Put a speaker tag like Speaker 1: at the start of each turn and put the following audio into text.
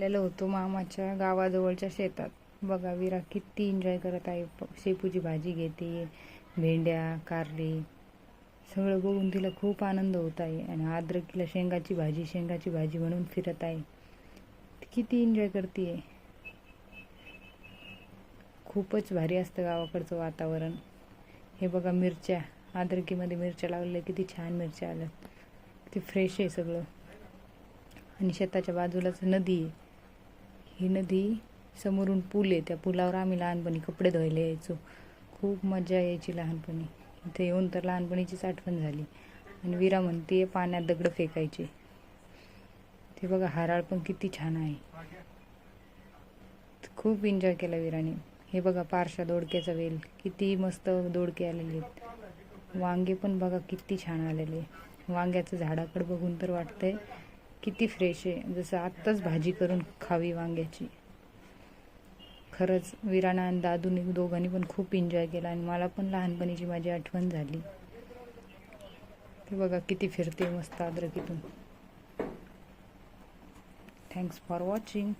Speaker 1: आलेलो होतो मामाच्या गावाजवळच्या शेतात. बघा विरा किती एन्जॉय करत आहे. शेपूची भाजी घेते भेंड्या कारली सगळं बघून तिला खूप आनंद होत आहे. आणि आद्रकीला शेंगाची भाजी शेंगाची भाजी म्हणून फिरत आहे. ती किती एन्जॉय करते. खूपच भारी असतं गावाकडचं वातावरण. हे बघा मिरच्या. अद्रकीमध्ये मिरच्या लावलेल्या किती छान मिरच्या आल्या. किती फ्रेश आहे सगळं. आणि शेताच्या बाजूलाच नदी आहे. ही नदी समोरून पूल आहे. त्या पुलावर आम्ही लहानपणी कपडे धुवायला यायचो. खूप मजा यायची लहानपणी. इथे येऊन तर लहानपणीचीच आठवण झाली. आणि विरा म्हणते पाण्यात दगडं फेकायचे. ते बघा हराळ पण किती छान आहे. खूप एन्जॉय केला विराने. हे बघा पारशा दोडक्याचा वेल. किती मस्त दोडके आलेले आहेत. वांगे पण बघा किती छान आलेले. वांग्याचं झाडाकडे बघून तर वाटतंय. किती फ्रेश आहे. जसं आत्ताच भाजी करून खावी वांग्याची. खरंच विराणा आणि दादूने दोघांनी पण खूप एन्जॉय केला आणि मला पण लहानपणीची माझी आठवण झाली. ते बघा किती फिरते मस्त अद्रकीतून. Thanks for watching